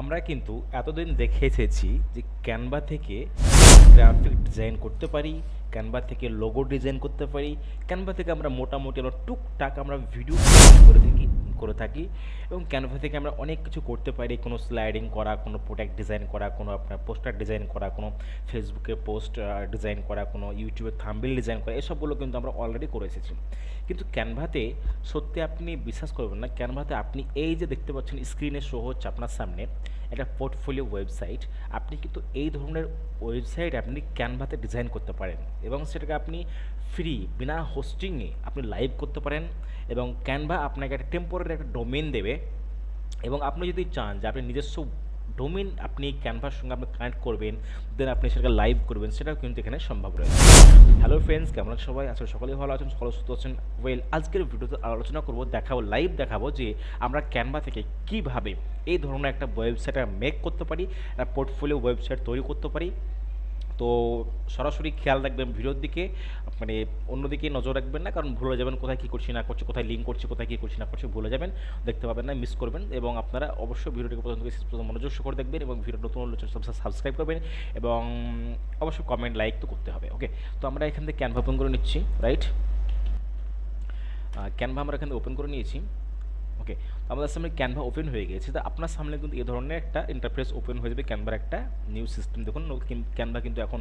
আমরা কিন্তু এতদিন দেখে এসেছি যে ক্যানভা থেকে গ্রাফিক ডিজাইন করতে পারি ক্যানভা থেকে লোগো ডিজাইন করতে পারি ক্যানভা থেকে আমরা মোটামুটি আমরা টুকটাক আমরা ভিডিও করে থাকি। করে থাকি এবং ক্যানভা থেকে আমরা অনেক কিছু করতে পারি। কোনো স্লাইডিং করা, কোনো প্রোডাক্ট ডিজাইন করা, কোনো আপনার পোস্টার ডিজাইন করা, কোনো ফেসবুকে পোস্ট ডিজাইন করা, কোনো ইউটিউবে থাম্বিল ডিজাইন করা, এসবগুলো কিন্তু আমরা অলরেডি করে এসেছি। কিন্তু ক্যানভাতে সত্যি আপনি বিশ্বাস করবেন না ক্যানভাতে আপনি এই যে দেখতে পাচ্ছেন স্ক্রিনে শো হচ্ছে আপনার সামনে, একটা পোর্টফোলিও ওয়েবসাইট আপনি কিন্তু এই ধরনের ওয়েবসাইট আপনি ক্যানভাতে ডিজাইন করতে পারেন এবং সেটাকে আপনি ফ্রি বিনা হোস্টিংয়ে আপনি লাইভ করতে পারেন এবং ক্যানভা আপনাকে একটা টেম্পোরারি একটা ডোমেন দেবে এবং আপনি যদি চান যে আপনি নিজস্ব ডোমেন আপনি ক্যানভার সঙ্গে আপনি কানেক্ট করবেন দেন আপনি সেটাকে লাইভ করবেন, সেটাও কিন্তু এখানে সম্ভব রয়েছে। হ্যালো ফ্রেন্ডস কেমন সবাই? আসলে সকলেই ভালো আছেন, সকলে সুস্থ আছেন। ওয়েল আজকের ভিডিওতে আলোচনা করব, দেখাবো লাইভ দেখাবো যে আমরা ক্যানভা থেকে কীভাবে এই ধরনের একটা ওয়েবসাইট মেক করতে পারি, একটা পোর্টফোলিও ওয়েবসাইট তৈরি করতে পারি। তো সরাসরি খেয়াল রাখবেন ভিডিওর দিকে মানে অন্যদিকে নজর রাখবেন না, কারণ ভুলে যাবেন কোথায় কী করছি, না করছি, কোথায় লিঙ্ক করছি, কোথায় কী করছি, না করছি, ভুলে যাবেন, দেখতে পাবেন না মিস করবেন এবং আপনারা অবশ্যই ভিডিওটিকে প্রথম থেকে পর্যন্ত মনোযোগ করে দেখবেন এবং ভিডিও নতুন সাবস্ক্রাইব করবেন এবং অবশ্যই কমেন্ট লাইক তো করতে হবে ওকে তো আমরা এখান থেকে ক্যানভা ওপেন করে নিচ্ছি রাইট ক্যানভা আমরা এখান থেকে ওপেন করে নিয়েছি ওকে আমাদের সামনে ক্যানভা ওপেন হয়ে গেছে। তো আপনার সামনে কিন্তু এ ধরনের একটা ইন্টারফেস ওপেন হয়ে যাবে। ক্যানভার একটা নিউ সিস্টেম দেখুন ক্যানভা কিন্তু এখন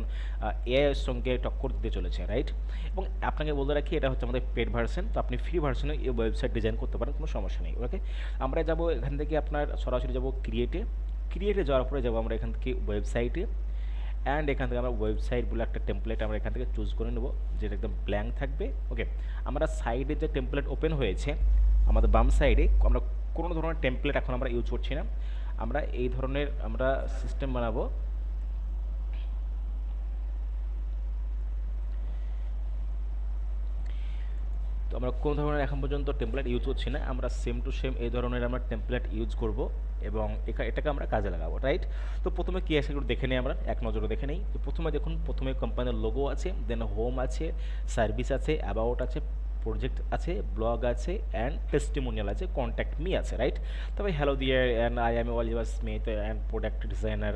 এআই এর সঙ্গে টক্কর দিতে চলেছে রাইট এবং আপনাকে বলে রাখি, এটা হচ্ছে আমাদের পেড ভার্সন তো আপনি ফ্রি ভার্সনে এই ওয়েবসাইট ডিজাইন করতে পারেন, কোনো সমস্যা নেই ওকে আমরা যাব এখান থেকে আপনার সরাসরি যাব ক্রিয়েটে ক্রিয়েটে যাওয়ার পরে যাব আমরা এখান থেকে ওয়েবসাইটে অ্যান্ড এখান থেকে আমরা ওয়েবসাইট বলে একটা টেমপ্লেট আমরা এখান থেকে চুজ করে নেব, যেটা একদম ব্ল্যাঙ্ক থাকবে ওকে আমরা সাইডে যে টেমপ্লেট ওপেন হয়েছে, আমাদের বাম সাইডে আমরা কোনো ধরনের টেমপ্লেট এখন আমরা ইউজ করছি না। আমরা এই ধরনের আমরা সিস্টেম বানাবো। তো আমরা কোনো ধরনের এখন পর্যন্ত টেমপ্লেট ইউজ করছি না। আমরা সেম টু সেম এই ধরনের আমরা টেমপ্লেট ইউজ করব এবং এটাকে আমরা কাজে লাগাবো রাইট তো প্রথমে কী আছে দেখে নিই আমরা, এক নজরে দেখে নিই। তো প্রথমে দেখুন, প্রথমে কোম্পানির লোগো আছে দেন হোম আছে সার্ভিস আছে অ্যাবাউট আছে প্রজেক্ট আছে ব্লগ আছে অ্যান্ড টেস্টিমোনিয়াল আছে কন্ট্যাক্ট মি আছে রাইট তবে হ্যালো দিয়ে and I am Oliver Smith and product designer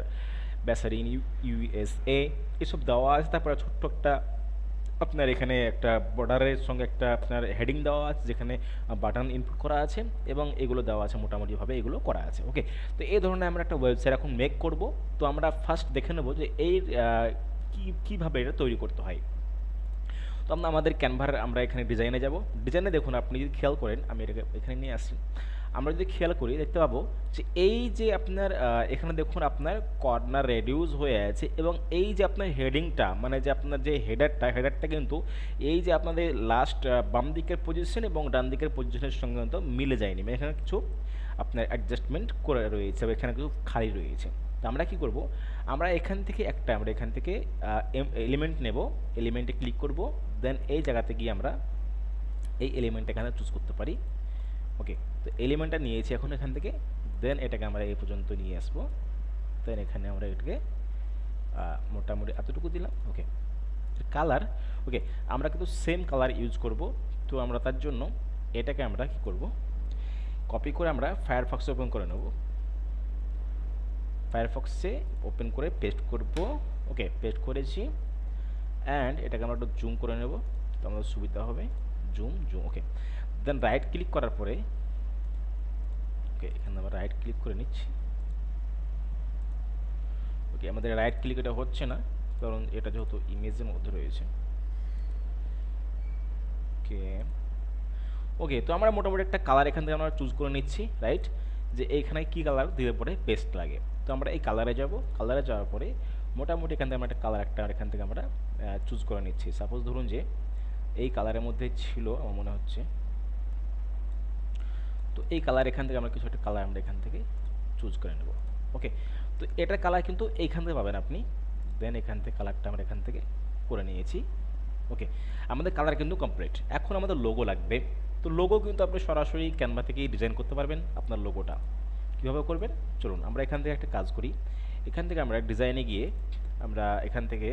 based in USA এসব দেওয়া আছে, তারপরে ছোট্ট একটা আপনার এখানে একটা বর্ডারের সঙ্গে একটা আপনার হেডিং দেওয়া আছে, যেখানে বাটন ইনপুট করা আছে, এবং এগুলো দেওয়া আছে, মোটামুটিভাবে এগুলো করা আছে ওকে তো এই ধরনের আমরা একটা ওয়েবসাইট এখন মেক করব। তো আমরা ফার্স্ট দেখে নেব যে এই কী, কীভাবে এটা তৈরি করতে হয়। তো আমরা আমাদের ক্যানভার আমরা এখানে ডিজাইনে যাব। ডিজাইনে দেখুন, আপনি যদি খেয়াল করেন, আমি এটাকে এখানে নিয়ে আসি আমরা যদি খেয়াল করি, দেখতে পাবো যে এই যে আপনার এখানে দেখুন আপনার কর্নার রেডিউস হয়ে আছে এবং এই যে আপনার হেডিংটা মানে যে আপনার যে হেডারটা হেডারটা কিন্তু এই যে আপনাদের লাস্ট বাম দিকের পজিশন এবং ডান দিকের পজিশনের সঙ্গে কিন্তু মিলে যায়নি। মানে এখানে কিছু আপনার অ্যাডজাস্টমেন্ট করে রয়েছে বা এখানে কিছু খালি রয়েছে। তো আমরা কি করব? আমরা এখান থেকে একটা, আমরা এখান থেকে এলিমেন্ট নেব। এলিমেন্টে ক্লিক করব। দেন এই জায়গাতে গিয়ে আমরা এই এলিমেন্ট এখানে চুজ করতে পারি। ওকে তো এলিমেন্টটা নিয়েছি এখন এখান থেকে দেন এটাকে আমরা এই পর্যন্ত নিয়ে আসব। দেন এখানে আমরা এটাকে মোটামুটি এতটুকু দিলাম। ওকে কালার ওকে আমরা কিন্তু সেম কালার ইউজ করব। তো আমরা তার জন্য এটাকে আমরা কি করব? কপি করে আমরা ফায়ারফক্স ওপেন করে নেব। ফায়ারফক্সে ওপেন করে পেস্ট করব। ওকে পেস্ট করেছি। অ্যান্ড এটাকে আমরা একটু জুম করে নেব, তো আমাদের সুবিধা হবে। Zoom zoom okay then right click করার পরে ওকে এখানে আমরা রাইট ক্লিক করে নিচ্ছি। ওকে আমাদের রাইট ক্লিক এটা হচ্ছে না, কারণ এটা যেহেতু ইমেজের মধ্যে রয়েছে। ওকে ওকে তো আমরা মোটামুটি একটা কালার এখান থেকে আমরা চুজ করে নিচ্ছি রাইট যে এইখানে কী কালার দিলে পরে বেস্ট লাগে। তো আমরা এই কালারে যাব। কালারে যাওয়ার পরে মোটামুটি এখান থেকে আমরা একটা কালার একটা এখান থেকে আমরা চুজ করে নিচ্ছি। সাপোজ ধরুন যে এই কালারের মধ্যে ছিল, আমার মনে হচ্ছে। তো এই কালার এখান থেকে আমরা কিছু একটা কালার আমরা এখান থেকে চুজ করে নেব। ওকে তো এটার কালার কিন্তু এইখান থেকে পাবেন আপনি। দেন এখান থেকে কালারটা আমরা এখান থেকে করে নিয়েছি। ওকে আমাদের কালার কিন্তু কমপ্লিট এখন আমাদের লোগো লাগবে। তো লোগো কিন্তু আপনি সরাসরি ক্যানভা থেকেই ডিজাইন করতে পারবেন আপনার লোগোটা কীভাবে করবেন? চলুন, আমরা এখান থেকে একটা কাজ করি। এখান থেকে আমরা ডিজাইনে গিয়ে আমরা এখান থেকে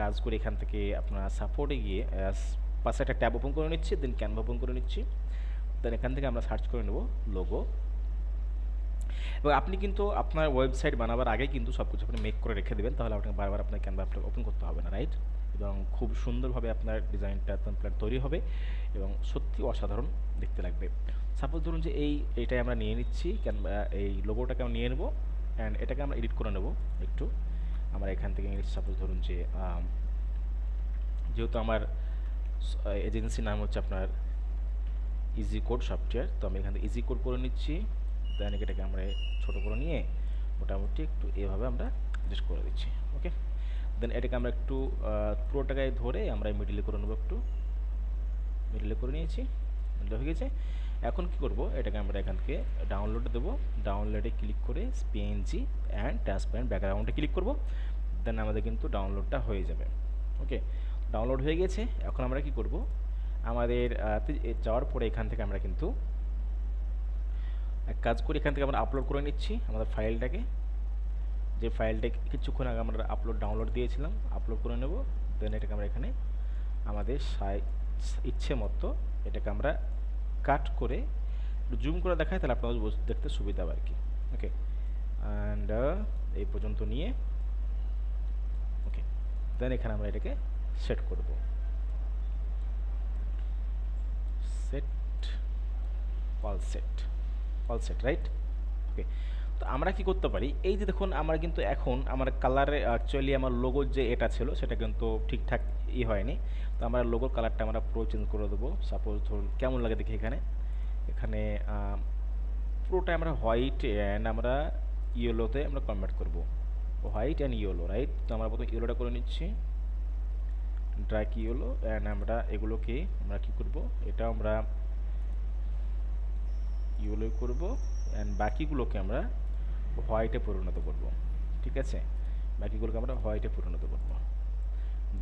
কাজ করে এখান থেকে আপনার সাপোর্টে গিয়ে পাশে একটা ট্যাব ওপেন করে নিচ্ছি দেন ক্যানভা ওপেন করে নিচ্ছি। দেন এখান থেকে আমরা সার্চ করে নেব লোগো এবং আপনি কিন্তু আপনার ওয়েবসাইট বানাবার আগে কিন্তু সব কিছু আপনি মেক করে রেখে দেবেন, তাহলে আপনাকে বারবার আপনার ক্যানভা আপনাকে ওপেন করতে হবে না রাইট এবং খুব সুন্দরভাবে আপনার ডিজাইনটা টেমপ্লেট তৈরি হবে এবং সত্যি অসাধারণ দেখতে লাগবে। সাপোজ ধরুন যে এই, এইটাই আমরা নিয়ে নিচ্ছি ক্যানভা এই লোগোটাকে আমরা নিয়ে নেব অ্যান্ড এটাকে আমরা এডিট করে নেব একটু। আমরা এখান থেকে ইংলিশ সাপোজ ধরুন যে যেহেতু আমার এজেন্সির নাম হচ্ছে আপনার ইজি কোড সফটওয়্যার তো আমি এখান থেকে ইজি কোড করে নিচ্ছি দেন এটাকে আমরা ছোটো করে নিয়ে মোটামুটি একটু এভাবে আমরা অ্যাডজাস্ট করে দিচ্ছি ওকে দেন এটাকে আমরা একটু আহ, পুরোটাকে ধরে আমরা মিডিলে করে নেব একটু মিডিলে করে নিয়েছি মিডিলে হয়ে গেছে। এখন কি করব? এটাকে আমরা এখান থেকে ডাউনলোডে দেবো। ডাউনলোডে ক্লিক করে পিএনজি অ্যান্ড ট্রান্সপারেন্ট ব্যাকগ্রাউন্ডে ক্লিক করব। দেন আমাদের কিন্তু ডাউনলোডটা হয়ে যাবে। ওকে ডাউনলোড হয়ে গেছে। এখন আমরা কি করব? আমাদের যাওয়ার পরে এখান থেকে আমরা কিন্তু এক কাজ করি, এখান থেকে আমরা আপলোড করে নিচ্ছি আমাদের ফাইলটাকে যে ফাইলটা কিছুক্ষণ আগে আমরা আপলোড ডাউনলোড দিয়েছিলাম আপলোড করে নেব। দেন এটাকে আমরা এখানে আমাদের সাই, ইচ্ছে মতো এটাকে আমরা কাট করে জুম করে দেখায়, তাহলে আপনাদের দেখতে সুবিধা হবে আর কি। ওকে অ্যান্ড এই পর্যন্ত নিয়ে ওকে দেন এখানে আমরা এটাকে সেট করব। Set all set all set right okay তো আমরা কি করতে পারি? এই যে দেখুন, আমরা কিন্তু এখন, আমার কালারে অ্যাকচুয়ালি আমার লোগোর যে এটা ছিল, সেটা কিন্তু ঠিকঠাক ই হয়নি। তো আমরা লোগোর কালারটা আমরা পুরো চেঞ্জ করে দেবো। সাপোজ ধরুন, কেমন লাগে দেখি এখানে? এখানে পুরোটা আমরা হোয়াইট অ্যান্ড আমরা ইয়েলোতে আমরা কনভার্ট করব। হোয়াইট অ্যান্ড ইয়েলো রাইট তো আমরা প্রথমে ইয়েলোটা করে নিচ্ছি। ড্রাক ইয়েলো অ্যান্ড আমরা এগুলোকে আমরা কি করব? এটা আমরা ইয়েলো করব অ্যান্ড বাকিগুলোকে আমরা হোয়াইটে পরিণত করব। ঠিক আছে? বাকিগুলোকে আমরা হোয়াইটে পরিণত করব।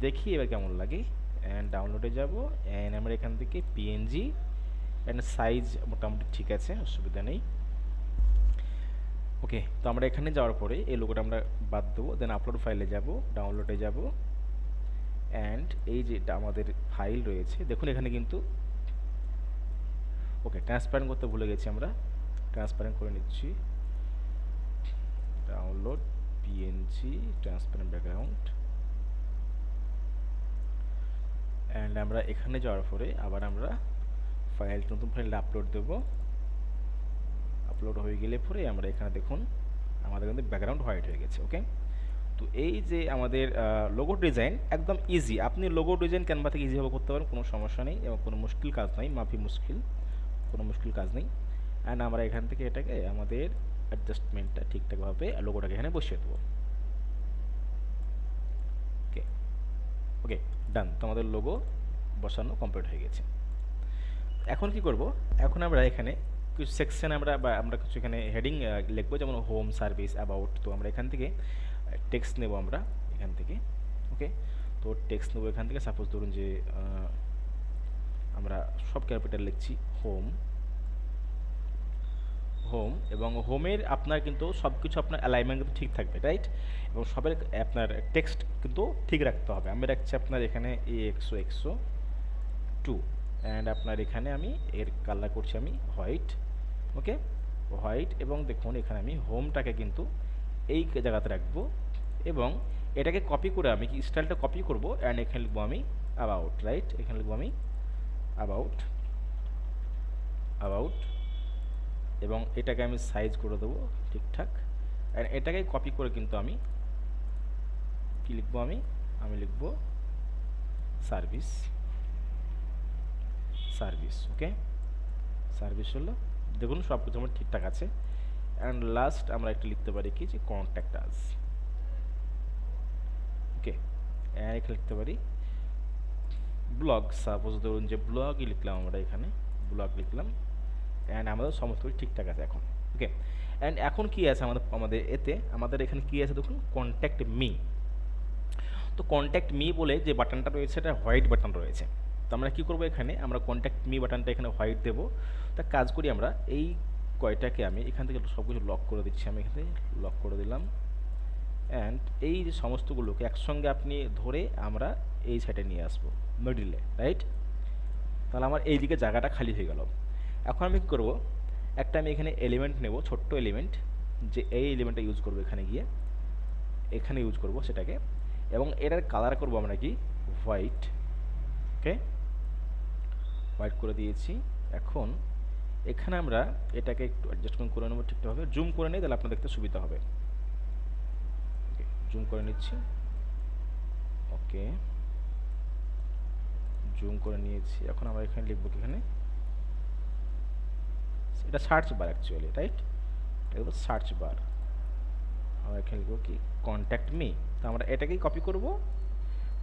দেখি এবার কেমন লাগে। অ্যান্ড ডাউনলোডে যাব। অ্যান্ড আমরা এখান থেকে পিএনজি অ্যান্ড সাইজ মোটামুটি ঠিক আছে, অসুবিধা নেই। ওকে তো আমরা এখানে যাওয়ার পরে এই লোগোটা আমরা বাদ দেবো। দেন আপলোড ফাইলে যাব ডাউনলোডে যাব। অ্যান্ড এই যেটা আমাদের ফাইল রয়েছে, দেখুন এখানে কিন্তু ওকে ট্রান্সপারেন্ট করতে ভুলে গেছি আমরা। ট্রান্সপারেন্ট করে নিচ্ছি। Download PNG transparent background and আমরা এখানে যাওয়ার পরে আবার আমরা ফাইল নতুন ফাইলটা আপলোড দেব। আপলোড হয়ে গেলে পরে আমরা এখানে দেখুন, আমাদের কিন্তু ব্যাকগ্রাউন্ড হোয়াইট হয়ে গেছে ওকে তো এই যে আমাদের লোগো ডিজাইন একদম ইজি আপনি লোগো ডিজাইন ক্যানভা থেকে ইজিভাবে করতে পারেন, কোনো সমস্যা নেই এবং কোনো মুশকিল কাজ নাই, মাফি মুশকিল, কোনো মুশকিল কাজ নেই। অ্যান্ড আমরা এখান থেকে এটাকে আমাদের অ্যাডজাস্টমেন্টটা ঠিকঠাকভাবে লোগোটাকে এখানে বসিয়ে দেবো। ওকে ডান তো আমাদের লোগো বসানো কমপ্লিট হয়ে গেছে। এখন কি করব? এখন আমরা এখানে কিছু সেকশন আমরা বা আমরা কিছু এখানে হেডিং লিখব, যেমন হোম সার্ভিস অ্যাবাউট তো আমরা এখান থেকে টেক্সট নেব আমরা এখান থেকে ওকে তো টেক্সট নেব এখান থেকে সাপোজ ধরুন যে আমরা সব ক্যাপিটাল লিখছি হোম হোম এবং হোমের আপনার কিন্তু সব কিছু আপনার অ্যালাইনমেন্ট কিন্তু ঠিক থাকবে রাইট এবং সবের আপনার টেক্সট কিন্তু ঠিক রাখতে হবে। আমি রাখছি আপনার এখানে এ একশো একশো টু অ্যান্ড আপনার এখানে আমি এর কালার করছি আমি হোয়াইট ওকে হোয়াইট এবং দেখুন, এখানে আমি হোমটাকে কিন্তু এই জায়গাতে রাখব, এবং এটাকে কপি করে আমি কি স্টাইলটা কপি করব অ্যান্ড এখানে লিখব আমি অ্যাবাউট রাইট এখানে লিখব আমি অ্যাবাউট অ্যাবাউট এবং এটাকে আমি সাইজ করে দেবো ঠিকঠাক। অ্যান্ড এটাকে কপি করে কিন্তু আমি কি লিখব আমি? আমি লিখব সার্ভিস সার্ভিস ওকে সার্ভিস হলো, দেখুন সব কিছু আমার ঠিকঠাক আছে। অ্যান্ড লাস্ট আমরা একটা লিখতে পারি কি? যে কন্ট্যাক্ট আস ওকে এখানে লিখতে পারি ব্লগ সাপোজ ধরুন যে ব্লগই লিখলাম আমরা এখানে। ব্লগ লিখলাম। অ্যান্ড আমাদের সমস্ত কিছু ঠিকঠাক আছে এখন ওকে অ্যান্ড এখন কি আছে আমাদের আমাদের এতে? আমাদের এখানে কি আছে দেখুন? কন্ট্যাক্ট মি তো কন্ট্যাক্ট মি বলে যে বাটনটা রয়েছে এটা হোয়াইট বাটন রয়েছে। তো আমরা কী করব এখানে? আমরা কন্ট্যাক্ট মি বাটনটা এখানে হোয়াইট দেবো। তা কাজ করি আমরা, এই কয়টাকে আমি এখান থেকে সব কিছু লক করে দিচ্ছি। আমি এখানে লক করে দিলাম। অ্যান্ড এই যে সমস্তগুলোকে একসঙ্গে আপনি ধরে আমরা এই সাইডে নিয়ে আসব মিডিলে রাইট তাহলে আমার এই দিকে জায়গাটা খালি হয়ে গেল। এখন আমি কী করব? একটা আমি এখানে এলিমেন্ট নেব, ছোট্ট এলিমেন্ট যে এই এলিমেন্টটা ইউজ করব এখানে গিয়ে। এখানে ইউজ করব সেটাকে। এবং এটার কালার করব আমরা কি? হোয়াইট ওকে হোয়াইট করে দিয়েছি। এখন এখানে আমরা এটাকে একটু অ্যাডজাস্টমেন্ট করে নেব ঠিকঠাকভাবে। জুম করে নিই, তাহলে আপনার দেখতে সুবিধা হবে। জুম করে নিচ্ছি। ওকে জুম করে নিয়েছি। এখন আমরা এখানে লিখব এখানে? এটা সার্চ বার অ্যাকচুয়ালি রাইট এটা সার্চ বার আমরা এখানে লিখব কি? কন্ট্যাক্ট মি তো আমরা এটাকেই কপি করব।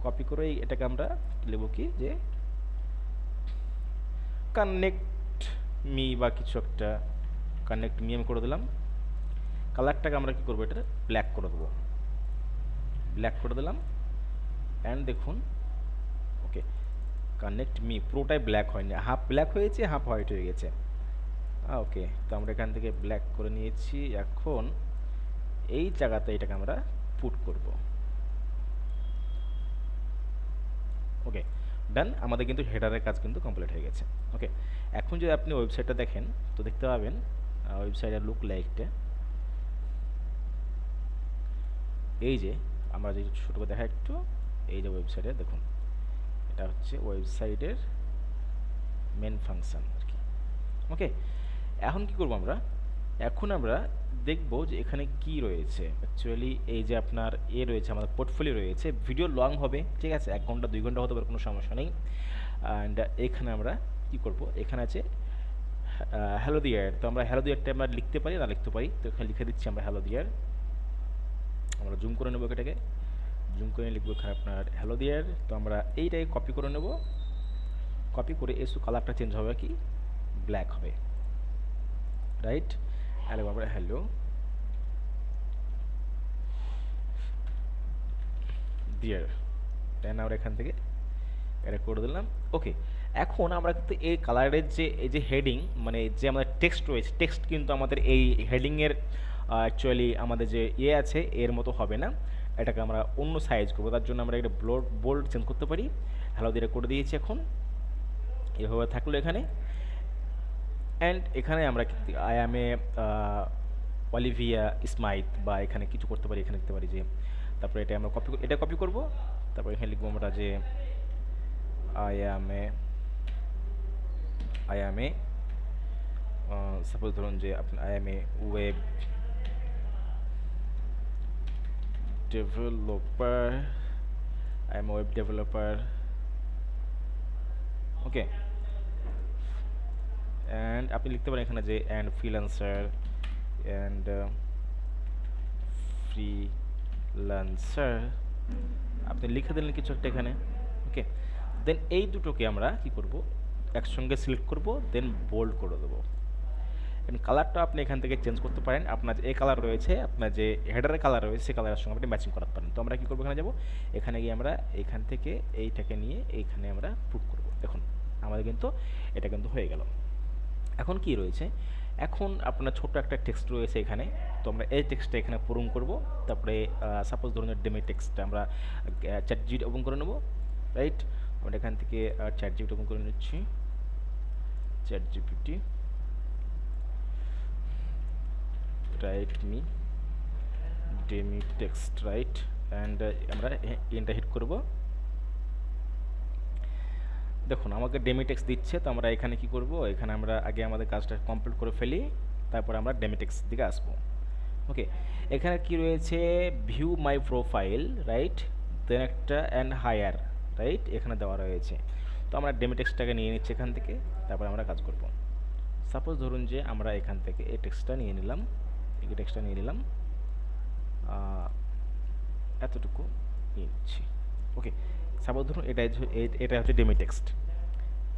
কপি করে এটাকে আমরা লিখব কি? যে কানেক্ট মি বা কিছু একটা। কানেক্ট মি আমি করে দিলাম। কালারটাকে আমরা কি করব? এটা ব্ল্যাক করে দেবো। ব্ল্যাক করে দিলাম। অ্যান্ড দেখুন ওকে কানেক্ট মি পুরোটাই ব্ল্যাক হয়নি। হাফ ব্ল্যাক হয়েছে হাফ হোয়াইট হয়ে গেছে। ওকে তো আমরা এখান থেকে ব্ল্যাক করে নিয়েছি। এখন এই জায়গাতে এটাকে আমরা পুট করব। ওকে ডান আমাদের কিন্তু হেডারের কাজ কিন্তু কমপ্লিট হয়ে গেছে। ওকে এখন যদি আপনি ওয়েবসাইটটা দেখেন, তো দেখতে পাবেন ওয়েবসাইটের লুক লাইকটা এই যে, আমরা যে ছোটো করে দেখা একটু, এই যে ওয়েবসাইটে দেখুন। এটা হচ্ছে ওয়েবসাইটের মেন ফাংশন আর কি। ওকে এখন কি করব আমরা? এখন আমরা দেখব যে এখানে কি রয়েছে। অ্যাকচুয়ালি এই যে আপনার এ রয়েছে, আমাদের পোর্টফোলিও রয়েছে। ভিডিও লং হবে, ঠিক আছে? এক ঘণ্টা, দুই ঘণ্টা হতে পারে, কোনো সমস্যা নেই। অ্যান্ড এখানে আমরা কি করব? এখানে আছে হ্যালো দিয়ার তো আমরা হ্যালো দিয়ারটা আমরা লিখতে পারি, না লিখতে পারি? তো এখানে লিখে দিচ্ছি আমরা হ্যালো দিয়ার আমরা জুম করে নেব এটাকে। জুম করে লিখব এখানে আপনার হ্যালো দিয়ার তো আমরা এইটাকে কপি করে নেব। কপি করে এসু কালারটা চেঞ্জ হবে কি ব্ল্যাক হবে। রাইট হ্যালো আমরা হ্যালো ডিয়ার দেন আমরা এখান থেকে এটা করে দিলাম। ওকে এখন আমরা কিন্তু এই কালারের যে, এই যে হেডিং মানে যে আমাদের টেক্সট রয়েছে টেক্সট কিন্তু আমাদের এই হেডিংয়ের অ্যাকচুয়ালি আমাদের যে ইয়ে আছে, এর মতো হবে না। এটাকে আমরা অন্য সাইজ করব, তার জন্য আমরা একটা ব্লোড বোল্ড চেঞ্জ করতে পারি। হ্যালো দিয়ে করে দিয়েছি এখন। এভাবে থাকল এখানে। অ্যান্ড এখানে আমরা I am a Olivia Smythe বা এখানে কিছু করতে পারি, এখানে লিখতে পারি যে, তারপরে এটা আমরা কপি এটা কপি করব। তারপর এখানে লিখব আমরা যে I am a I am a suppose ধরুন যে আপনি I am a web developer I am web developer okay and আপনি লিখতে পারেন এখানে যে অ্যান্ড ফ্রিল্যান্সার অ্যান্ড ফ্রিল্যান্সার আপনি লিখে দিলেন কিছু একটা এখানে ওকে দেন এই দুটোকে আমরা কি করব? একসঙ্গে সিলেক্ট করব দেন বোল্ড করে দেবো। কালারটা আপনি এখান থেকে চেঞ্জ করতে পারেন। আপনার যে, এই কালার রয়েছে, আপনার যে হেডারের কালার রয়েছে, সেই কালারের সঙ্গে আপনি ম্যাচিং করাতে পারেন। তো আমরা কী করব এখানে যাব? এখানে গিয়ে আমরা এখান থেকে এইটাকে নিয়ে এইখানে আমরা পুট করব। দেখুন, আমাদের কিন্তু, এটা কিন্তু হয়ে গেল। এখন কি রয়েছে? এখন আপনার ছোট একটা টেক্সট রয়েছে এখানে। তো আমরা এই টেক্সটটা এখানে পূরণ করব। তারপরে সাপোজ ধরুন ডেমে টেক্সটটা আমরা চ্যাট জিবি ওপেন করে নেব। রাইট আমরা এখান থেকে চ্যাট জিবিটি ওপেন করে নিচ্ছি। Chat GPT write me dummy text write and আমরা ইনটা হিট করব। দেখুন, আমাকে ডেমিটেক্স দিচ্ছে, তো আমরা এখানে কি করব? এখানে আমরা আগে আমাদের কাজটা কমপ্লিট করে ফেলি, তারপর আমরা ডেমিটেক্স দিকে আসব। ওকে এখানে কি রয়েছে? View my profile right then একটা অ্যান্ড হায়ার রাইট এখানে দেওয়া রয়েছে। তো আমরা ডেমিটেক্সটাকে নিয়ে নিচ্ছি এখান থেকে, তারপর আমরা কাজ করব। সাপোজ ধরুন যে আমরা এখান থেকে এই টেক্সটটা নিয়ে নিলাম, এই টেক্সটটা নিয়ে নিলাম এতটুকু নিয়ে নিচ্ছি। ওকে সাপোজ ধরুন এটা এটা হচ্ছে ডেমি টেক্সট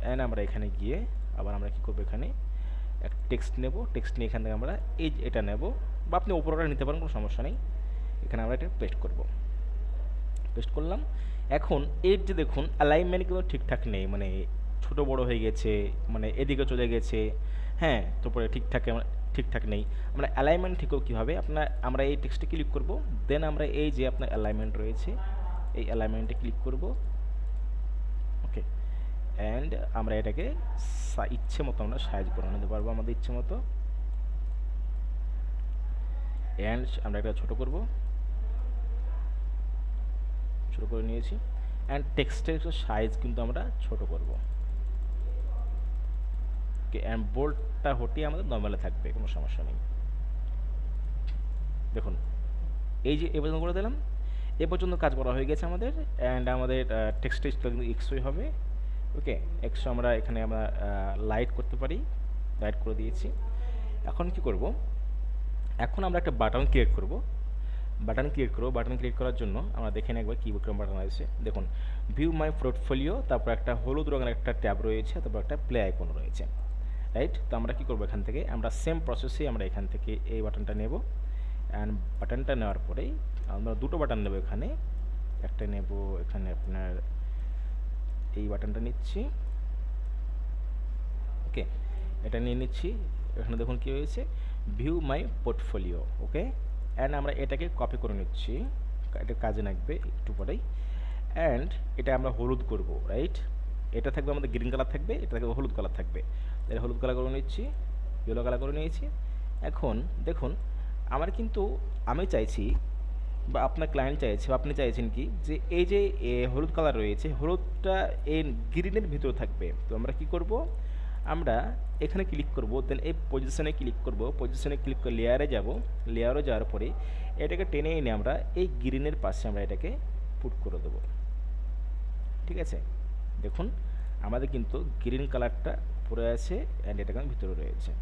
অ্যান্ড আমরা এখানে গিয়ে আবার আমরা কী করব এখানে? এক টেক্সট নেব টেক্সট নিয়ে এখান থেকে আমরা এই এটা নেব, বা আপনি ওপরটা নিতে পারেন, কোনো সমস্যা নেই। এখানে আমরা এটা পেস্ট করব। পেস্ট করলাম। এখন এর যে দেখুন অ্যালাইনমেন্ট কিন্তু ঠিকঠাক নেই মানে ছোট বড় হয়ে গেছে মানে এদিকে চলে গেছে। হ্যাঁ তারপরে ঠিকঠাক ঠিকঠাক নেই। আমরা অ্যালাইনমেন্ট ঠিক কী হবে আপনার, আমরা এই টেক্সটে ক্লিক করব দেন আমরা এই যে আপনার অ্যালাইনমেন্ট রয়েছে এই অ্যালাইনমেন্টে ক্লিক করব। ওকে অ্যান্ড আমরা এটাকে ইচ্ছে মতো আমরা সাইজ করে নিতে পারব আমাদের ইচ্ছে মতো। অ্যান্ড আমরা এটা ছোট করব। ছোট করে নিয়েছি। অ্যান্ড টেক্সটের সাইজ কিন্তু আমরা ছোট করব। ওকে অ্যান্ড বোল্ডটা হটিয়ে আমাদের নর্মালে থাকবে, কোনো সমস্যা নেই। দেখুন, এই যে এ পর্যন্ত করে দিলাম এ পর্যন্ত কাজ করা হয়ে গেছে আমাদের অ্যান্ড আমাদের টেক্সটের কিন্তু এক্সোই হবে। ওকে এক্সো আমরা এখানে আমরা লাইট করতে পারি। লাইট করে দিয়েছি। এখন কি করব? এখন আমরা একটা বাটন ক্রিয়েট করব। বাটন ক্রিয়েট করব। বাটন ক্রিয়েট করার জন্য আমরা দেখে একবার কী বিক্রম বাটন আছে। দেখুন ভিউ মাই পোর্টফোলিও তারপর একটা হলুদ রঙের একটা ট্যাব রয়েছে, তারপর একটা প্লে আইকন রয়েছে। রাইট তো আমরা কী করব এখান থেকে? আমরা সেম প্রসেসে আমরা এখান থেকে এই বাটনটা নেব। অ্যান্ড বাটনটা নেওয়ার পরেই আমরা দুটো বাটন নেব এখানে। একটা নেব এখানে আপনার এই বাটনটা নিচ্ছি। ওকে, এটা নিয়ে নিচ্ছি। এখানে দেখুন কী হয়েছে। View my portfolio okay? And আমরা এটাকে কপি করে নিচ্ছি। এটা কাজে লাগবে একটু পরেই। অ্যান্ড এটা আমরা হলুদ করব রাইট এটা থাকবে আমাদের গ্রিন কালার থাকবে, এটা থাকবে হলুদ কালার থাকবে। এটা হলুদ কালার করে নিচ্ছি ইয়েলো কালার করে নিয়েছি। এখন দেখুন আমার কিন্তু, আমি চাইছি, বা আপনার ক্লায়েন্ট চাইছে, বা আপনি চাইছেন কি, যে এই যে হলুদ কালার রয়েছে, হলুদটা এই গ্রিনের ভিতরে থাকবে। তো আমরা কি করব? আমরা এখানে ক্লিক করব দেন এই পজিশনে ক্লিক করব পজিশনে ক্লিক করে লেয়ারে যাব। লেয়ারে যাওয়ার পরে এটাকে টেনে এনে আমরা এই গ্রিনের পাশে আমরা এটাকে পুট করে দেবো। ঠিক আছে? দেখুন, আমাদের কিন্তু গ্রিন কালারটা পড়ে আছে অ্যান্ড এটা কিন্তু ভিতরে রয়েছে।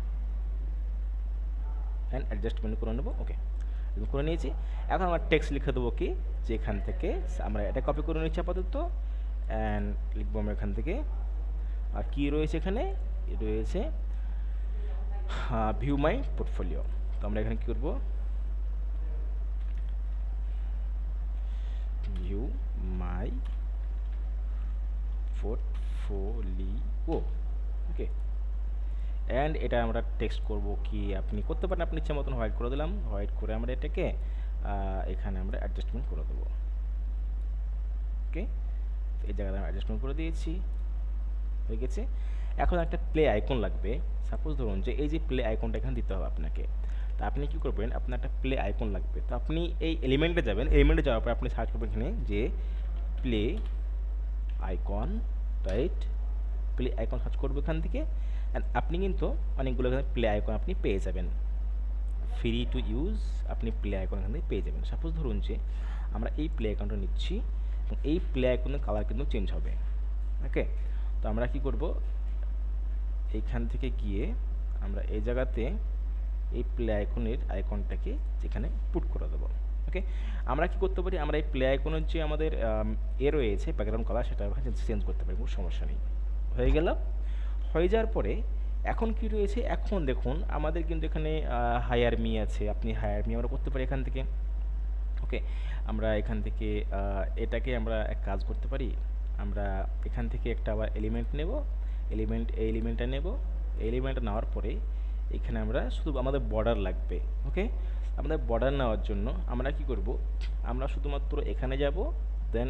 অ্যান্ড অ্যাডজাস্টমেন্ট করে নেব ওকে করে নিয়েছি। এখন আমরা টেক্সট লিখে দেবো কি, যে এখান থেকে আমরা এটা কপি করে নিচ্ছি আপাতত অ্যান্ড লিখব আমরা এখান থেকে। আর কী রয়েছে এখানে? রয়েছে ভিউ মাই পোর্টফোলিও তো আমরা এখানে কী করব? View my portfolio okay and এটা আমরা টেক্সট করব কি আপনি করতে পারেন, আপনি ইচ্ছা মতন হোয়াইট করে দিলাম। হোয়াইট করে আমরা এটাকে এখানে আমরা অ্যাডজাস্টমেন্ট করে দেবো। ওকে এই জায়গায় আমি অ্যাডজাস্টমেন্ট করে দিয়েছি। হয়ে গেছে? এখন একটা প্লে আইকন লাগবে। সাপোজ ধরুন যে এই যে প্লে আইকনটা এখানে দিতে হবে আপনাকে। তা আপনি কী করবেন? আপনার একটা প্লে আইকন লাগবে। তো আপনি এই এলিমেন্টে যাবেন। এলিমেন্টে যাওয়ার পর আপনি সার্চ করবেন এখানে যে play icon right play icon search করব এখান থেকে। অ্যান্ড আপনি কিন্তু অনেকগুলো প্লে আইকন আপনি পেয়ে যাবেন। ফ্রি টু ইউজ আপনি প্লে আইকন এখান থেকে পেয়ে যাবেন। সাপোজ ধরুন যে আমরা এই প্লে আইকনটা নিচ্ছি এবং এই প্লে আইকনের কালার কিন্তু চেঞ্জ হবে। ওকে তো আমরা কি করব? এইখান থেকে গিয়ে আমরা এই জায়গাতে এই প্লে আইকনের আইকনটাকে যেখানে পুট করে দেবো। ওকে আমরা কি করতে পারি? আমরা এই প্লে আইকনের যে আমাদের আম, এ রয়েছে ব্যাকগ্রাউন্ড কালার সেটা চেঞ্জ করতে পারি কোনো সমস্যা নেই। হয়ে গেল? হয়ে যাওয়ার পরে এখন কি রয়েছে? এখন দেখুন, আমাদের কিন্তু এখানে হায়ার মি আছে। আপনি হায়ার মি আমরা করতে পারি এখান থেকে। ওকে আমরা এখান থেকে এটাকে আমরা এক কাজ করতে পারি। আমরা এখান থেকে একটা আবার এলিমেন্ট নেব। এলিমেন্ট এই এলিমেন্টটা নেব। এলিমেন্টটা নেওয়ার পরে এখানে আমরা শুধু আমাদের বর্ডার লাগবে। ওকে আমাদের বর্ডার নেওয়ার জন্য আমরা কি করব? আমরা শুধুমাত্র এখানে যাব দেন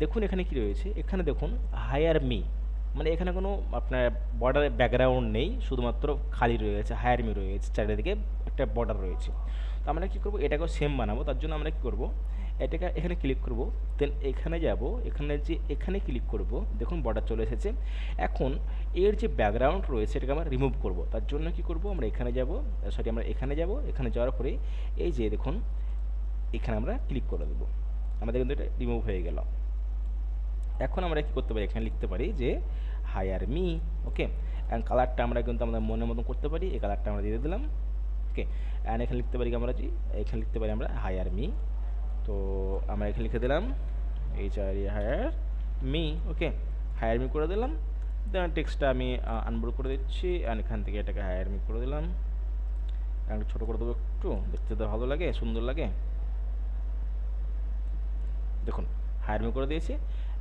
দেখুন এখানে কি রয়েছে। এখানে দেখুন হায়ার মি মানে এখানে কোনো আপনার বর্ডারের ব্যাকগ্রাউন্ড নেই, শুধুমাত্র খালি রয়েছে হায়ার মি রয়েছে, চারিদিকে একটা বর্ডার রয়েছে। তো আমরা কী করব? এটাকেও সেম বানাবো। তার জন্য আমরা কী করব? এটাকে এখানে ক্লিক করব দেন এখানে যাব, এখানে যে, এখানে ক্লিক করব, দেখুন বর্ডার চলে এসেছে। এখন এর যে ব্যাকগ্রাউন্ড রয়েছে, এটাকে আমরা রিমুভ করব। তার জন্য কি করব? আমরা এখানে যাব সরি আমরা এখানে যাব, এখানে যাওয়ার পরে এই যে দেখুন, এখানে আমরা ক্লিক করে দেবো। আমাদের কিন্তু এটা রিমুভ হয়ে গেল। এখন আমরা কি করতে পারি? এখানে লিখতে পারি যে হায়ার মি ওকে অ্যান্ড কালারটা আমরা কিন্তু আমাদের মনের মতন করতে পারি। এই কালারটা আমরা দিয়ে দিলাম ওকে অ্যান্ড এখানে লিখতে পারি আমরা যে এখানে লিখতে পারি আমরা হায়ার মি তো আমরা এখানে লিখে দিলাম H R E hire me okay hire me করে দিলাম। দেন টেক্সটটা আমি আনবোর্ড করে দিচ্ছি। অ্যান্ড এখান থেকে এটাকে হায়ার মি করে দিলাম। একটু ছোটো করে দেবো একটু। দেখতে তো ভালো লাগে, সুন্দর লাগে। দেখুন হায়ার মি করে দিয়েছি।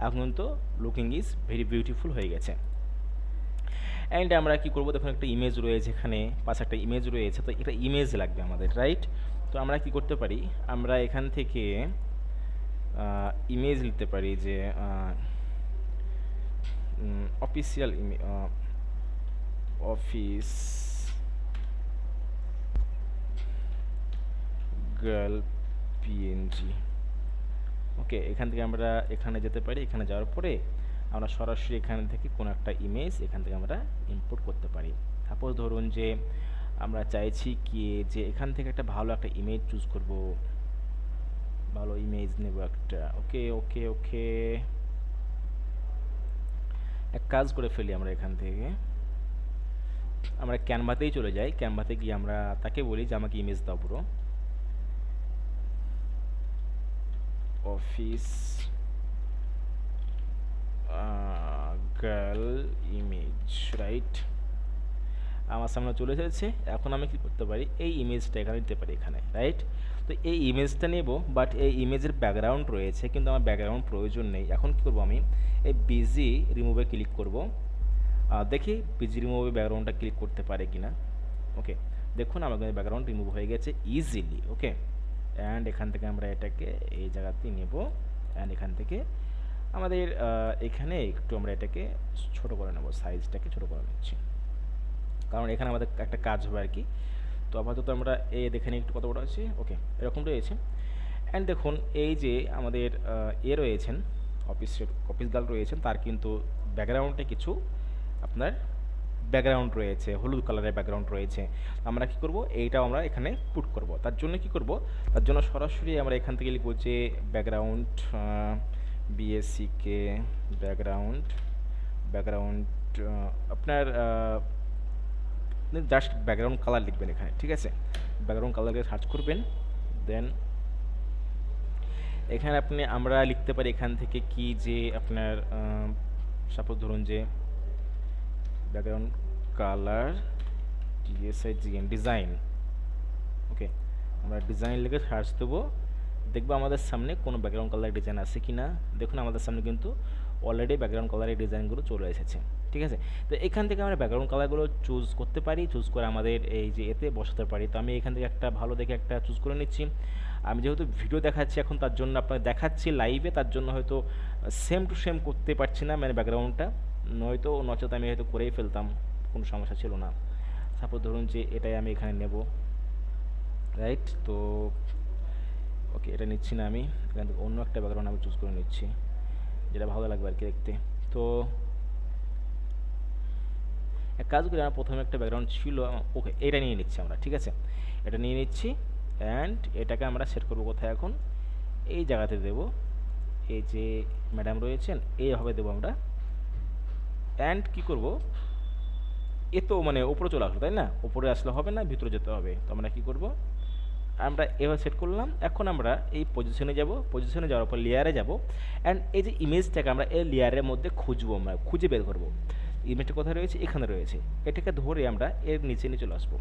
এখন তো লুকিং ইজ ভেরি বিউটিফুল হয়ে গেছে। অ্যান্ড আমরা কি করব? দেখুন একটা ইমেজ রয়েছে এখানে পাশে একটা ইমেজ রয়েছে, তো একটা ইমেজ লাগবে আমাদের রাইট তো আমরা কি করতে পারি? আমরা এখান থেকে ইমেজ নিতে পারি যে official office girl PNG okay, এখান থেকে আমরা এখানে যেতে পারি। এখানে যাওয়ার পরে আমরা সরাসরি এখান থেকে কোনো একটা ইমেজ এখান থেকে আমরা ইম্পোর্ট করতে পারি। সাপোজ ধরুন যে আমরা চাইছি কি যে এখান থেকে একটা ভালো একটা ইমেজ চুজ করব। ভালো ইমেজ নেব একটা। ওকে ওকে ওকে। এক কাজ করে ফেলি আমরা এখান থেকে। আমরা ক্যানভাতেই চলে যাই। ক্যানভাতে গিয়ে আমরা তাকে বলি যে আমাকে ইমেজ দাও পুরো। অফিস গার্ল ইমেজ রাইট আমার সামনে চলে এসেছে। এখন আমি কি করতে পারি? এই ইমেজটা এখানে নিতে পারি, এখানে রাইট তো এই ইমেজটা নেব বাট এই ইমেজের ব্যাকগ্রাউন্ড রয়েছে, কিন্তু আমার ব্যাকগ্রাউন্ড প্রয়োজন নেই। এখন কি করব আমি? এই বিজি রিমুভে ক্লিক করব। দেখি বিজি রিমুভে ব্যাকগ্রাউন্ডটা ক্লিক করতে পারে কি না ওকে দেখুন, আমার ব্যাকগ্রাউন্ড রিমুভ হয়ে গেছে ইজিলি ওকে অ্যান্ড এখান থেকে আমরা এটাকে এই জায়গাতে নেব। অ্যান্ড এখান থেকে আমাদের এখানে একটু আমরা এটাকে ছোট করে নেব সাইজটাকে ছোট করে নিচ্ছি। কারণ এখানে আমাদের একটা কাজ হবে আর কি তো আপাতত আমরা এ দেখে নিই একটু কত বড় আছে। ওকে এরকম রয়েছে। অ্যান্ড দেখুন, এই যে আমাদের এ রয়েছেন অফিসের অফিস গার্ল রয়েছেন, তার কিন্তু ব্যাকগ্রাউন্ডে কিছু আপনার ব্যাকগ্রাউন্ড রয়েছে, হলুদ কালারের ব্যাকগ্রাউন্ড রয়েছে, আমরা কি করব? এইটাও আমরা এখানে পুট করব। তার জন্য কি করব? তার জন্য সরাসরি আমরা এখান থেকে লিখব যে ব্যাকগ্রাউন্ড বিএসসিকে ব্যাকগ্রাউন্ড ব্যাকগ্রাউন্ড আপনার জাস্ট ব্যাকগ্রাউন্ড কালার লিখবেন এখানে, ঠিক আছে? ব্যাকগ্রাউন্ড কালারকে সার্চ করবেন দেন এখানে আপনি আমরা লিখতে পারি এখান থেকে কি যে আপনার সাপোজ ধরুন যে background, colour, D S I G N design. Okay, আমরা ডিজাইন লিখে সার্চ দেবো। দেখব আমাদের সামনে কোনো ব্যাকগ্রাউন্ড কালার ডিজাইন আছে কি না দেখুন, আমাদের সামনে কিন্তু অলরেডি ব্যাকগ্রাউন্ড কালারের ডিজাইনগুলো চলে এসেছে। ঠিক আছে? তো এখান থেকে আমরা ব্যাকগ্রাউন্ড কালারগুলো চুজ করতে পারি চুজ করে আমাদের এই যে এতে বসাতে পারি। তো আমি এখান থেকে একটা ভালো দেখে একটা চুজ করে নিচ্ছি। আমি যেহেতু ভিডিও দেখাচ্ছি এখন, তার জন্য আপনাকে দেখাচ্ছি লাইভে তার জন্য হয়তো সেম টু সেম করতে পারছি না মানে ব্যাকগ্রাউন্ডটা। নয়তো নচেত আমি হয়তো করেই ফেলতাম, কোনো সমস্যা ছিল না। সাপোজ ধরুন যে এটাই আমি এখানে নেব রাইট তো ওকে এটা নিচ্ছি না আমি, এখান থেকে অন্য একটা ব্যাকগ্রাউন্ড আমি চুজ করে নিচ্ছি, যেটা ভালো লাগবে আর কি দেখতে। তো, এক কাজ করি, আমার প্রথমে একটা ব্যাকগ্রাউন্ড ছিল ওকে এটা নিয়ে নিচ্ছি আমরা, ঠিক আছে? এটা নিয়ে নিচ্ছি অ্যান্ড এটাকে আমরা সেট করব কোথায় এখন? এই জায়গাতে দেব, এই যে ম্যাডাম রয়েছেন, এইভাবে দেবো আমরা অ্যান্ড কি করব? এ তো মানে ওপরে চলে আসলো, তাই না? ওপরে আসলে হবে না, ভিতরে যেতে হবে। তো আমরা কী করব? আমরা এভাবে সেট করলাম। এখন আমরা এই পজিশনে যাব। পজিশনে যাওয়ার পর লেয়ারে যাব। অ্যান্ড এই যে ইমেজটাকে আমরা এই লেয়ারের মধ্যে খুঁজবো আমরা, খুঁজে বের করব। ইমেজটা কোথায় রয়েছে? এখানে রয়েছে। এটাকে ধরে আমরা এর নিচে নিয়ে চলে আসব।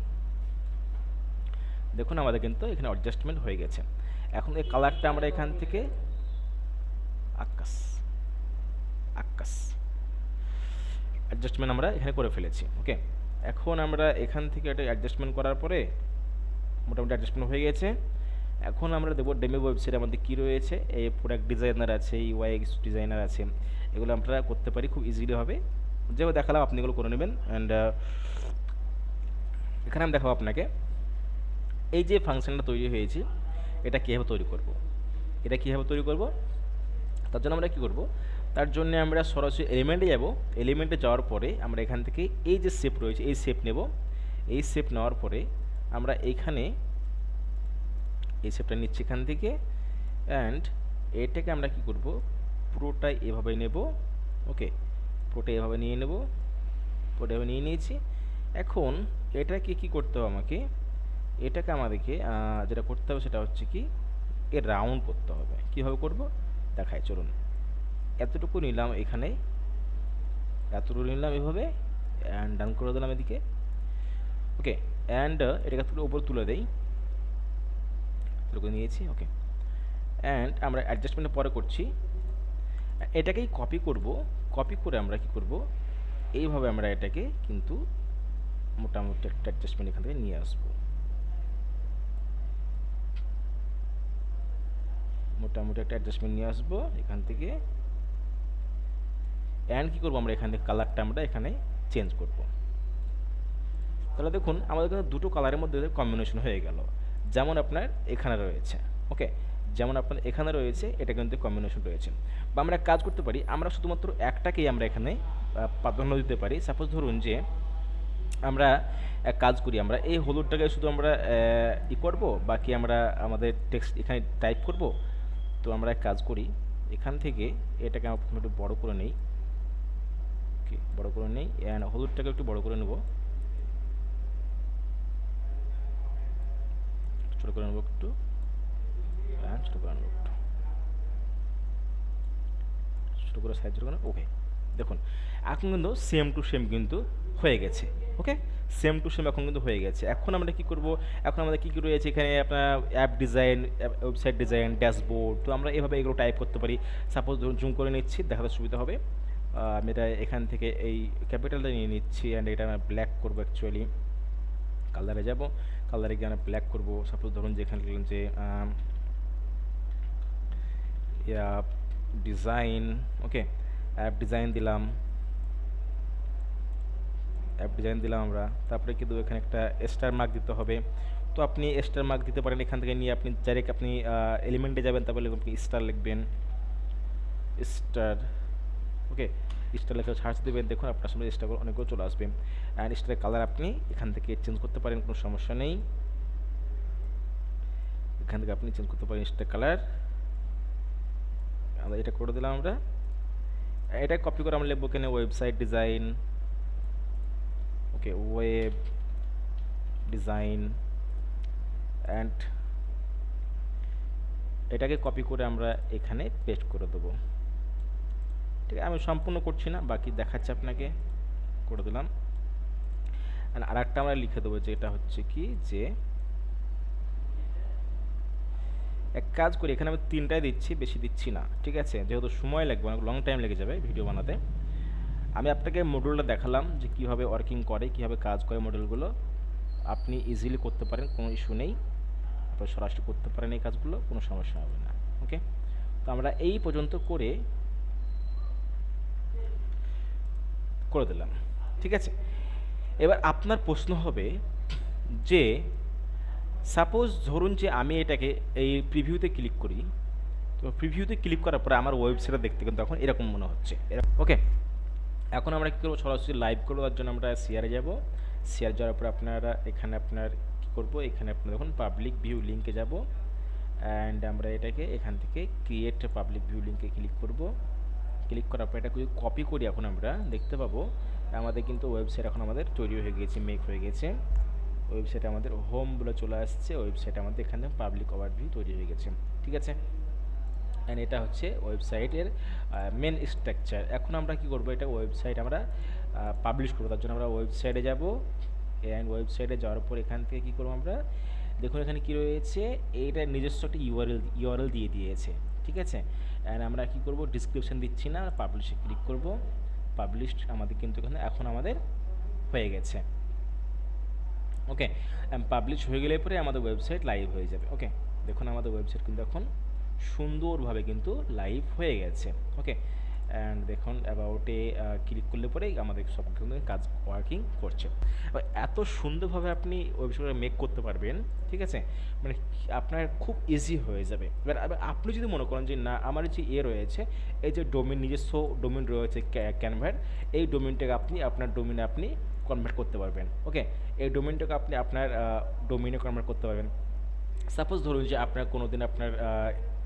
দেখুন, আমাদের কিন্তু এখানে অ্যাডজাস্টমেন্ট হয়ে গেছে। এখন এই কালারটা আমরা এখান থেকে আকাশ আকাশ। অ্যাডজাস্টমেন্ট আমরা এখানে করে ফেলেছি ওকে এখন আমরা এখান থেকে এটা অ্যাডজাস্টমেন্ট করার পরে মোটামুটি অ্যাডজাস্টমেন্ট হয়ে গেছে। এখন আমরা দেবো ডেমি ওয়েবসাইটের মধ্যে কী রয়েছে, এই প্রোডাক্ট ডিজাইনার আছে ইউআইএক্স ডিজাইনার আছে, এগুলো আমরা করতে পারি খুব ইজিলি হবে যেভাবে দেখালাম, আপনি এগুলো করে নেবেন অ্যান্ড এখানে আমি দেখাবো আপনাকে। এই যে ফাংশনটা তৈরি হয়েছে, এটা কীভাবে তৈরি করব। এটা কীভাবে তৈরি করব? তার জন্য আমরা কী করব? তার জন্য আমরা সরাসরি এলিমেন্টে যাব। এলিমেন্টে যাওয়ার পরে আমরা এখান থেকে এই যে শেপ রয়েছে, এই শেপ নেব। এই শেপ নেওয়ার পরে আমরা এইখানে এই শেপটা নিচ্ছি এখান থেকে অ্যান্ড এটাকে আমরা কি করব? পুরোটাই এভাবে নেব। ওকে পুরোটা এভাবে নিয়ে নেব। পুরোটা এভাবে নিয়ে নিয়েছি। এখন এটাকে কি করতে হবে আমাকে? এটাকে আমাদেরকে যেটা করতে হবে সেটা হচ্ছে কি এর রাউন্ড করতে হবে। কীভাবে করব? দেখায় চলুন। এতটুকু নিলাম এখানে। এতটুকু নিলাম এভাবে অ্যান্ড ডান করে দিলাম এদিকে। ওকে অ্যান্ড এটাকে তুলে উপর তুলে দেই। তুলে নিয়েছি ওকে অ্যান্ড আমরা অ্যাডজাস্টমেন্ট পরে করছি। এটাকেই কপি করব। কপি করে আমরা কি করব? এইভাবে আমরা এটাকে কিন্তু মোটামুটি একটা অ্যাডজাস্টমেন্ট এখান থেকে নিয়ে আসব। মোটামুটি একটা অ্যাডজাস্টমেন্ট নিয়ে আসব এখান থেকে। অ্যান্ড কী করব আমরা এখান? কালারটা আমরা এখানে চেঞ্জ করব। তাহলে দেখুন, আমাদের কিন্তু দুটো কালারের মধ্যে কম্বিনেশন হয়ে গেল। যেমন আপনার এখানে রয়েছে ওকে যেমন আপনার এখানে রয়েছে, এটা কিন্তু কম্বিনেশন রয়েছে। বা আমরা কাজ করতে পারি, আমরা শুধুমাত্র একটাকেই আমরা এখানে প্রাধান্য দিতে পারি। সাপোজ ধরুন যে, আমরা এক কাজ করি, আমরা এই হলুদটাকে শুধু আমরা ই করব, বাকি আমরা আমাদের টেক্সট এখানে টাইপ করব। তো আমরা এক কাজ করি, এখান থেকে এটাকে আমরা প্রথমে একটু বড় করে নেই। ওকে বড় করে নেই। অ্যান্ড হলুদটাকে একটু বড় করে নেব। ছোটো করে নেব একটু। ছোটো করে নেব একটু। ছোটো করে সাইজ করে ওকে দেখুন, এখন কিন্তু সেম টু সেম কিন্তু হয়ে গেছে। ওকে সেম টু সেম এখন কিন্তু হয়ে গেছে। এখন আমরা কি করব? এখন আমাদের কী কী রয়েছে? এখানে আপনার app design website design dashboard তো আমরা এভাবে এগুলো টাইপ করতে পারি। সাপোজ ধরুন জুম করে নিচ্ছি, দেখাতে সুবিধা হবে। আমি এটা এখান থেকে এই ক্যাপিটালটা নিয়ে নিচ্ছি অ্যান্ড এটা আমি ব্ল্যাক করব অ্যাকচুয়ালি কালারে যাব। কালারে গিয়ে আমি ব্ল্যাক করব। সাপোজ ধরুন যেখানে লিখলাম যে app design okay app design দিলাম। অ্যাপ ডিজাইন দিলাম আমরা। তারপরে কিন্তু এখানে একটা স্টার মার্ক দিতে হবে। তো আপনি স্টার মার্ক দিতে পারেন এখান থেকে নিয়ে আপনি ডাইরেক্ট আপনি এলিমেন্টে যাবেন, তারপরে আপনি স্টার লিখবেন। স্টার ওকে স্টার লেখা সার্চ দেবেন, দেখুন আপনার সামনে স্টারগুলো অনেকগুলো চলে আসবে। অ্যান্ড স্টারের কালার আপনি এখান থেকে চেঞ্জ করতে পারেন, কোনো সমস্যা নেই। এখান থেকে আপনি চেঞ্জ করতে পারেন স্টার কালার আমরা এটা করে দিলাম আমরা। এটা কপি করে আমরা লিখব কেন website design okay web design and এটাকে কপি করে আমরা এখানে পেস্ট করে দেবো। ঠিক আমি সম্পূর্ণ করছি না, বাকি দেখাচ্ছি আপনাকে, করে দিলাম। আর একটা আমরা লিখে দেবো যে এটা হচ্ছে কি যে, এক কাজ করি, এখানে আমি তিনটাই দিচ্ছি, বেশি দিচ্ছি না, ঠিক আছে? যেহেতু সময় লাগবে, অনেক লং টাইম লেগে যাবে ভিডিও বানাতে। আমি আপনাকে মডেলটা দেখালাম যে কীভাবে ওয়ার্কিং করে, কীভাবে কাজ করে মডেলগুলো আপনি ইজিলি করতে পারেন, কোনো ইস্যু নেই। আপনি সরাসরি করতে পারেন এই কাজগুলো, কোনো সমস্যা হবে না ওকে তো আমরা এই পর্যন্ত করে করে দিলাম। ঠিক আছে? এবার আপনার প্রশ্ন হবে যে সাপোজ ধরুন যে আমি এটাকে এই প্রিভিউতে ক্লিক করি, তো প্রিভিউতে ক্লিক করার পরে আমার ওয়েবসাইটটা দেখতে কিন্তু এখন এরকম মনে হচ্ছে। ওকে এখন আমরা কী করব? সরাসরি লাইভ করব, তার জন্য আমরা শেয়ারে যাব। শেয়ার যাওয়ার পরে আপনারা, এখানে আপনার কী করব? এখানে আপনার দেখুন পাবলিক ভিউ লিঙ্কে যাব। অ্যান্ড আমরা এটাকে এখান থেকে ক্রিয়েট পাবলিক ভিউ লিঙ্কে ক্লিক করব। ক্লিক করার পর এটা যদি কপি করি এখন আমরা, দেখতে পাবো আমাদের কিন্তু ওয়েবসাইট এখন আমাদের তৈরি হয়ে গেছে মেক হয়ে গেছে ওয়েবসাইট আমাদের হোম বলে চলে আসছে ওয়েবসাইট আমাদের এখানে পাবলিক ওভারভিউ তৈরি হয়ে গেছে, ঠিক আছে? অ্যান্ড এটা হচ্ছে ওয়েবসাইটের মেন স্ট্রাকচার এখন আমরা কি করব, এটা ওয়েবসাইট আমরা পাবলিশ করব, তার জন্য আমরা ওয়েবসাইটে যাব। অ্যান্ড ওয়েবসাইটে যাওয়ার পর এখান থেকে কী করব আমরা, দেখুন এখানে কি রয়েছে এইটা নিজস্ব একটা ইউআরএল ইউআরএল দিয়ে দিয়েছে, ঠিক আছে? অ্যান্ড আমরা কী করব? ডিসক্রিপশান দিচ্ছি না পাবলিশে ক্লিক করব। পাবলিশড আমাদের কিন্তু এখানে, এখন আমাদের হয়ে গেছে। ওকে পাবলিশ হয়ে গেলে পরে আমাদের ওয়েবসাইট লাইভ হয়ে যাবে। ওকে দেখুন আমাদের ওয়েবসাইট কিন্তু এখন সুন্দরভাবে কিন্তু লাইভ হয়ে গেছে। ওকে অ্যান্ড দেখুন অ্যাবাউটে ক্লিক করলে পরেই আমাদের সব কাজ ওয়ার্কিং করছে। এত সুন্দরভাবে আপনি ওয়েবসাইটটা মেক করতে পারবেন, ঠিক আছে? মানে আপনার খুব ইজি হয়ে যাবে। এবার আপনি যদি মনে করেন যে, না, আমার যে এ রয়েছে, এই যে ডোমিন নিজস্ব ডোমিন রয়েছে ক্যানভার এই ডোমিনটাকে আপনি, আপনার ডোমিনে আপনি কনভার্ট করতে পারবেন। ওকে এই ডোমিনটাকে আপনি আপনার ডোমিনে কনভার্ট করতে পারবেন। সাপোজ ধরুন যে, আপনার কোনো দিন আপনার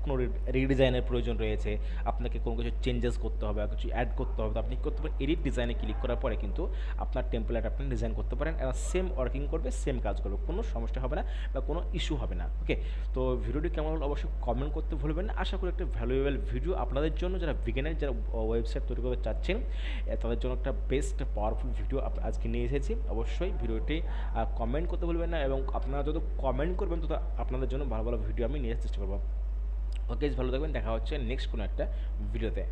কোনো রিডিজাইনের প্রয়োজন রয়েছে। আপনাকে কোনো কিছু চেঞ্জেস করতে হবে কিছু অ্যাড করতে হবে আপনি করতে পারেন? এডিট ডিজাইনে ক্লিক করার পরে কিন্তু আপনার টেম্পলেট আপনি ডিজাইন করতে পারেন সেম ওয়ার্কিং করবে সেম কাজ করবে। কোনো সমস্যা হবে না বা কোনো ইস্যু হবে না ওকে তো ভিডিওটি কেমন হলো অবশ্যই কমেন্ট করতে ভুলবেন না। আশা করি একটা ভ্যালুয়েবল ভিডিও আপনাদের জন্য, যারা বিজ্ঞানের যারা ওয়েবসাইট তৈরি করতে চাচ্ছেন তাদের জন্য একটা বেস্ট পাওয়ারফুল ভিডিও আজকে নিয়ে এসেছি। অবশ্যই ভিডিওটি কমেন্ট করতে ভুলবেন না এবং আপনারা যত কমেন্ট করবেন, তত আপনাদের জন্য ভালো ভালো ভিডিও আমি নিয়ে চেষ্টা করব। ওকে ভালো থাকবেন দেখা হচ্ছে নেক্সট কোনো একটা ভিডিওতে